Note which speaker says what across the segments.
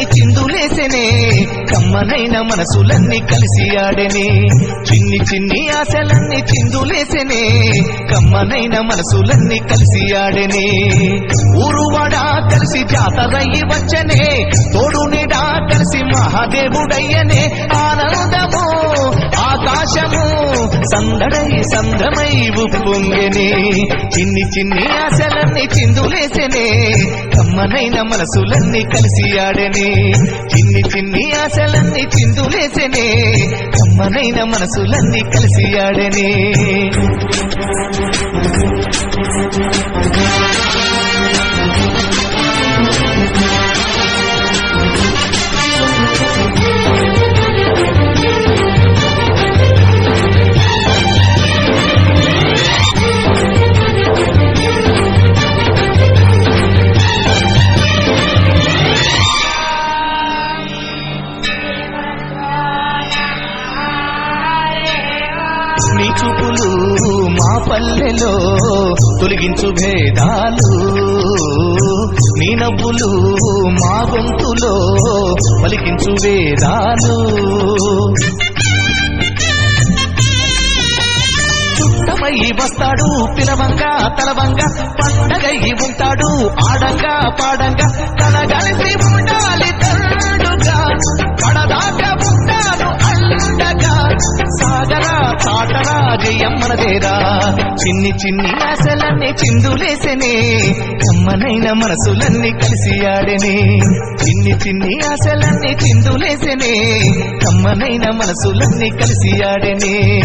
Speaker 1: చిందులేసెనే. కమ్మనైన మనసులన్నీ కలిసి ఆడెనే. చిన్ని చిన్ని ఆశలన్నీ చిందులేసెనే. కమ్మనైన మనసులన్నీ కలిసి ఆడెనే. ఊరువాడా కలిసి జాతరయ్యి వచ్చనే. తోడు నీడా కలిసి మహాదేవుడయ్యనే. సందడై సంద్రమై ఉప్పొంగెనే చిన్ని చిన్ని ఆశలన్నీ చిందులేసెనే. కమ్మనైన మనసులన్నీ కలిసి ఆడెనే. చిన్ని చిన్ని ఆశలన్నీ చిందులేసెనే. కమ్మనైన మనసులన్నీ కలిసి ఆడెనే. చూపులు మా పల్లెలో తొలగించు భేదాలు. నీ నవ్వులు మా గొంతులో పలికించు వేదాలు. చుట్టమై వస్తాడు పిలవంగా తలవంగా పండగయ్యి ఉంటాడు ఆడంగా పాడంగా. కలగలిసి ఉండాలి తండుగా కడదాకా ఉంటాను అండగా. సాగరా తాటరా చిన్ని చిన్ని ఆశలన్నీ చిందులేసెనే. కమ్మనైన మనసులన్నీ కలిసి ఆడెనే. చిన్ని చిన్ని ఆశలన్నీ చిందులేసెనే. కమ్మనైన మనసులన్నీ కలిసి ఆడెనే.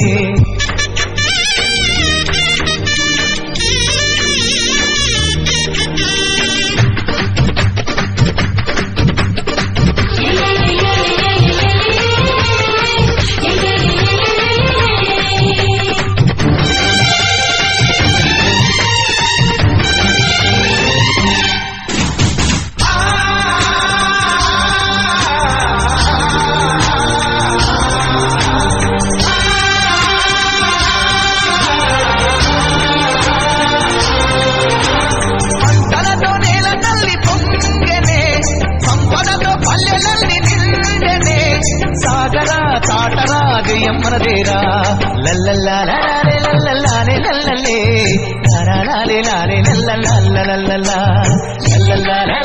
Speaker 1: తాటరా జయమ్మనదేరా లల్లల్లాలే లల్లల్లాలే లల్లలే లాలే లాలే లల్లల్లాలల్లల్లా లల్లల్లాలే